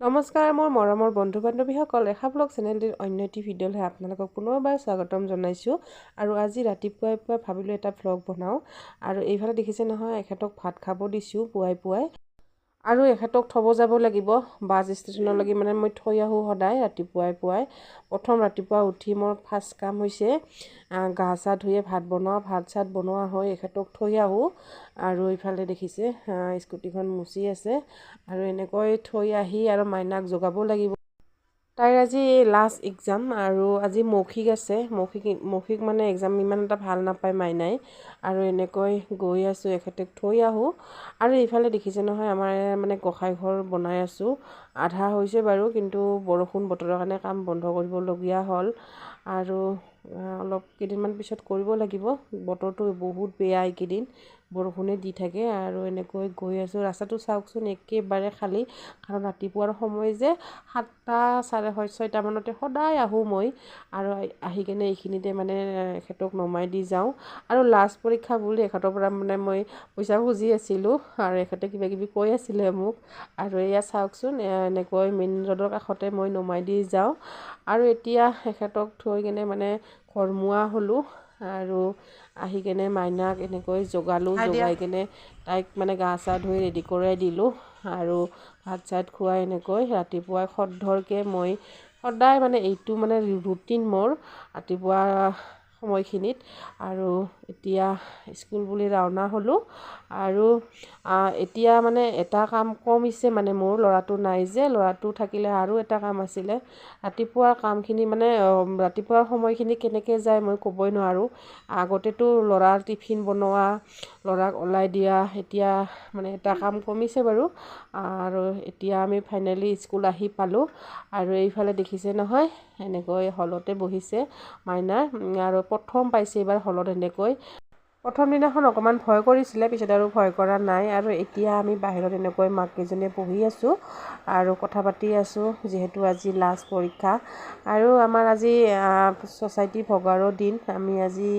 নমস্কাৰ মোৰ মৰমৰ বন্ধু বান্ধৱীসকল ৰেখা ব্লগ চেনেলটিৰ অন্য এটি ভিডিঅ'লৈ আপোনালোকক পুনৰবাৰ স্বাগতম জনাইছোঁ। আৰু আজি ৰাতিপুৱাই পুৱাই ভাবিলোঁ এটা ভ্লগ বনাওঁ। আৰু এইফালে দেখিছে নহয় এখেতক ভাত খাব দিছোঁ পুৱাই পুৱাই। আৰু এখেতক থ'ব যাব লাগিব। বাছ ষ্টেচনলৈকে মানে মই থৈ আহোঁ সদায় ৰাতিপুৱাই পুৱাই। প্ৰথম ৰাতিপুৱা উঠি মোৰ ফাৰ্ষ্ট কাম হৈছে গা চা ধুয়ে ভাত বনোৱা ভাত চাত বনোৱা হৈ এখেতক থৈ আহোঁ। আৰু ইফালে দেখিছে স্কুটিখন মুচি আছে। আৰু এনেকৈ থৈ আহি আৰু মাইনাক জগাব লাগিব। তাইৰ আজি লাষ্ট এক্সাম আৰু আজি মৌখিক আছে। মৌখিক মৌখিক মানে এক্সাম ইমান এটা ভাল নাপায় মাইনাই। আৰু এনেকৈ গৈ আছোঁ এখেতক থৈ আহোঁ। আৰু এইফালে দেখিছে নহয় আমাৰ মানে গোঁসাই ঘৰ বনাই আছোঁ। আধা হৈছে বাৰু কিন্তু বৰষুণ বতৰৰ কাৰণে কাম বন্ধ কৰিবলগীয়া হ'ল। আৰু অলপ কেইদিনমান পিছত কৰিব লাগিব। বতৰটো বহুত বেয়া এইকেইদিন। বৰষুণে দি থাকে আৰু এনেকৈ গৈ আছোঁ। ৰাস্তাটো চাওকচোন একেবাৰে খালী। কাৰণ ৰাতিপুৱাৰ সময় যে সাতটা চাৰে ছয়টামানতে সদায় আহোঁ মই। আৰু আহি কিনে এইখিনিতে মানে এখেতক নমাই দি যাওঁ। আৰু লাষ্ট পৰীক্ষা বুলি এখেতৰ পৰা মানে মই পইচা খুজি আছিলোঁ। আৰু এখেতে কিবা কিবি কৈ আছিলে মোক। আৰু এয়া চাওকচোন এনেকৈ মেইন ৰোডৰ কাষতে মই নমাই দি যাওঁ। আৰু এতিয়া এখেতক থৈ কিনে মানে ঘৰমুৱা হ'লোঁ আৰু আহি কেনে মাইনাক এনেকৈ জগালোঁ জগাই কেনে তাইক মানে গা চা ধুই ৰেডি কৰাই দিলোঁ আৰু ভাত চাত খুৱাই এনেকৈ ৰাতিপুৱাই সদ্ধৰকৈ মই সদায় মানে এইটো মানে ৰুটিন মোৰ ৰাতিপুৱা সময়খিনিত। আৰু এতিয়া স্কুল বুলি ৰাওনা হ'লোঁ। আৰু এতিয়া মানে এটা কাম কমিছে মানে মোৰ ল'ৰাটো নাই যে। ল'ৰাটো থাকিলে আৰু এটা কাম আছিলে। ৰাতিপুৱাৰ কামখিনি মানে ৰাতিপুৱাৰ সময়খিনি কেনেকৈ যায় মই ক'বই নোৱাৰোঁ। আগতেতো ল'ৰাৰ টিফিন বনোৱা ল'ৰাক ওলাই দিয়া এতিয়া মানে এটা কাম কমিছে বাৰু। আৰু এতিয়া আমি ফাইনেলি স্কুল আহি পালোঁ। আৰু এইফালে দেখিছে নহয় এনেকৈ হলতে বহিছে মাইনা আৰু প্ৰথম পাইছে এইবাৰ হলত এনেকৈ। প্ৰথম দিনাখন অকণমান ভয় কৰিছিলে পিছত আৰু ভয় কৰা নাই আৰু এতিয়া আমি বাহিৰত এনেকৈ মাককেইজনীয়ে পঢ়ি আছোঁ আৰু কথা পাতি আছোঁ যিহেতু আজি লাষ্ট পৰীক্ষা। আৰু আমাৰ আজি ছ'চাইটি ভগাৰো দিন। আমি আজি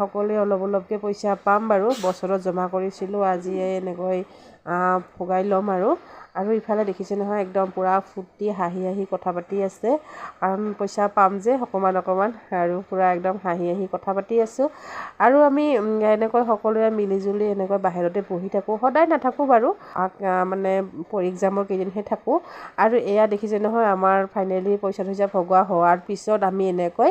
সকলোৱে অলপ অলপকৈ পইচা পাম বাৰু বছৰত জমা কৰিছিলোঁ আজি এনেকৈ ভগাই ল'ম আৰু। আৰু ইফালে দেখিছে নহয় একদম পূৰা ফূৰ্তি হাঁহি হাঁহি কথা পাতি আছে। কাৰণ পইচা পাম যে অকণমান অকণমান আৰু পূৰা একদম হাঁহি হাঁহি কথা পাতি আছোঁ। আৰু আমি এনেকৈ সকলোৱে মিলিজুলি এনেকৈ বাহিৰতে বহি থাকোঁ। সদায় নাথাকোঁ বাৰু মানে এক্সামৰ কেইদিনহে থাকোঁ। আৰু এয়া দেখিছে নহয় আমাৰ ফাইনেলি পইচা চইচা ভগোৱা হোৱাৰ পিছত আমি এনেকৈ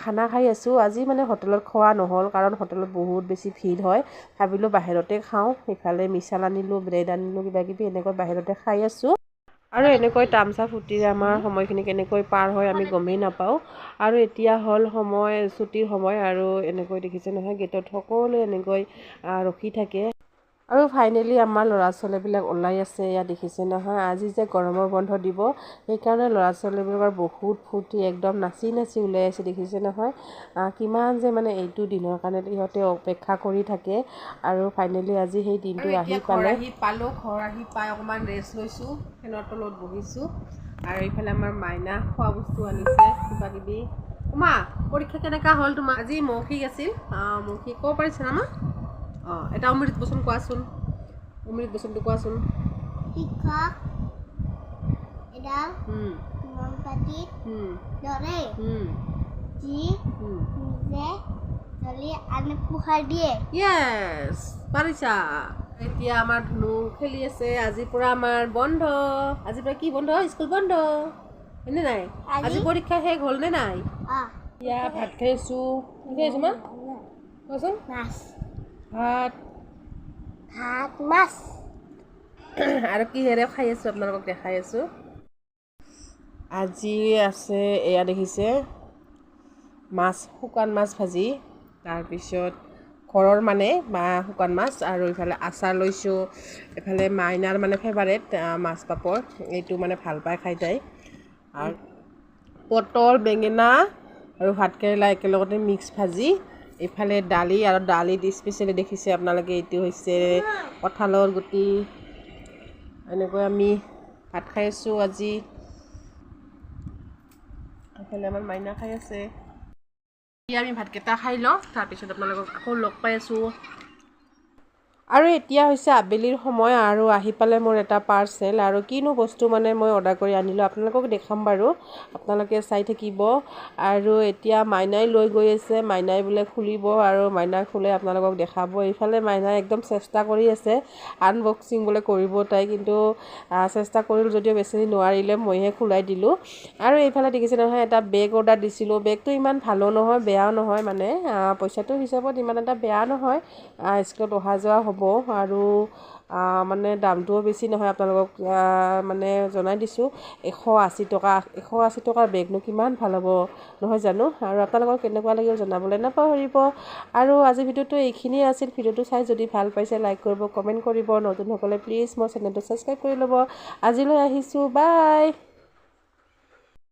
খানা খাই আছোঁ। আজি মানে হোটেলত খোৱা নহ'ল কাৰণ হোটেলত বহুত বেছি ভিৰ হয়। ভাবিলোঁ বাহিৰতে খাওঁ ইফালে মিছাল আনিলোঁ ব্ৰেড আনিলোঁ কিবা কিবি এনেকৈ বাহিৰতে খাই আছোঁ। আৰু এনেকৈ তামচা ফূৰ্তিৰে আমাৰ সময়খিনি কেনেকৈ পাৰ হয় আমি গমেই নাপাওঁ। আৰু এতিয়া হ'ল সময় ছুটিৰ সময় আৰু এনেকৈ দেখিছে নহয় গেটত সকলোৱে এনেকৈ ৰখি থাকে। আৰু ফাইনেলি আমাৰ ল'ৰা ছোৱালীবিলাক ওলাই আছে এয়া দেখিছে নহয় আজি যে গৰমৰ বন্ধ দিব সেইকাৰণে ল'ৰা ছোৱালীবিলাকৰ বহুত ফূৰ্তি একদম নাচি নাচি ওলাই আছে দেখিছে নহয়। কিমান যে মানে এইটো দিনৰ কাৰণে সিহঁতে অপেক্ষা কৰি থাকে আৰু ফাইনেলি আজি সেই দিনটো আহি পালে। আহি পালোঁ ঘৰ আহি পাই অকণমান ৰেষ্ট লৈছোঁ ফেনৰ তলত বহিছোঁ। আৰু এইফালে আমাৰ মাইনা খোৱা বস্তু আনিছে কিবা কিবি মা পৰীক্ষা কেনেকুৱা হ'ল তোমাৰ? আজি মৌখিক আছিল। মৌখিক ক'ব পাৰিছে না মা? অঁ এটা অমৃত বচন কোৱাচোন। অমৃত বচনটো কোৱাচোন। শিক্ষক এডাল মমবাতিত দৰে। যি নিজে জ্বলি আনক পোহাৰ দিয়ে। য়েছ পাৰিছা। এতিয়া আমাৰ ধুনু খেলি আছে। আজিৰ পৰা আমাৰ বন্ধ। আজিৰ পৰা কি বন্ধ? স্কুল বন্ধ। হয়নে নাই? আজি- পৰীক্ষা শেষ হ'লনে নাই? এতিয়া ভাত খাইছোঁ কি খাইছোঁ মা? কোৱাচোন। মাছ। ভাত। ভাত মাছ। আৰু কিহেৰে খাই আছোঁ আপোনালোকক দেখাই আছোঁ। আজি আছে এয়া দেখিছে মাছ শুকান মাছ ভাজি। তাৰপিছত ঘৰৰ মানে বা শুকান মাছ আৰু ইফালে আচাৰ লৈছোঁ। এফালে মাইনাৰ মানে ফেভাৰেট মাছ পাপৰ। এইটো মানে ভাল পায় খাই তাই। আৰু পটল বেঙেনা আৰু ভাতকেৰেলা একেলগতে মিক্স ভাজি। ইফালে দালি আৰু দালিত স্পেচিয়েলি দেখিছে আপোনালোকে এইটো হৈছে কঁঠালৰ গুটি। এনেকৈ আমি ভাত খাই আছোঁ আজি। এইফালে আমাৰ মাইনা খাই আছে। আমি ভাতকেইটা খাই লওঁ তাৰপিছত আপোনালোকক আকৌ লগ পাই আছোঁ। আৰু এতিয়া হৈছে আবেলিৰ সময় আৰু আহি পালে মোৰ এটা পাৰ্চেল আৰু কিনো বস্তু মানে মই অৰ্ডাৰ কৰি আনিলোঁ আপোনালোকক দেখাম বাৰু। আপোনালোকে চাই থাকিব। আৰু এতিয়া মাইনাই লৈ গৈ আছে মাইনাই বোলে খুলিব আৰু মাইনাই খোলে আপোনালোকক দেখাব। এইফালে মাইনাই একদম চেষ্টা কৰি আছে আনবক্সিং বোলে কৰিব তাই কিন্তু চেষ্টা কৰিল যদিও বেছি নোৱাৰিলে মইহে খোলাই দিলোঁ। আৰু এইফালে দেখিছে নহয় এটা বেগ অৰ্ডাৰ দিছিলোঁ। বেগটো ইমান ভালো নহয় বেয়াও নহয় মানে পইচাটো হিচাপত ইমান এটা বেয়া নহয়। স্কুলত অহা যোৱা হ'ব আৰু আহ, মানে দামটোও বেছি নহয় আপোনালোকক মানে জনাই দিছোঁ। এশ আশী টকা এশ আশী টকাৰ বেগনো কিমান ভাল হ'ব নহয় জানো? আৰু আপোনালোকৰ কেনেকুৱা লাগিল জনাবলৈ নাপাহৰিব। আৰু আজি ভিডিঅ'টো এইখিনিয়ে আছিল। ভিডিঅ'টো চাই যদি ভাল পাইছে লাইক কৰিব কমেণ্ট কৰিব। নতুনসকলে প্লিজ মোৰ চেনেলটো ছাবস্ক্ৰাইব কৰি ল'ব। আজিলৈ আহিছোঁ বাই!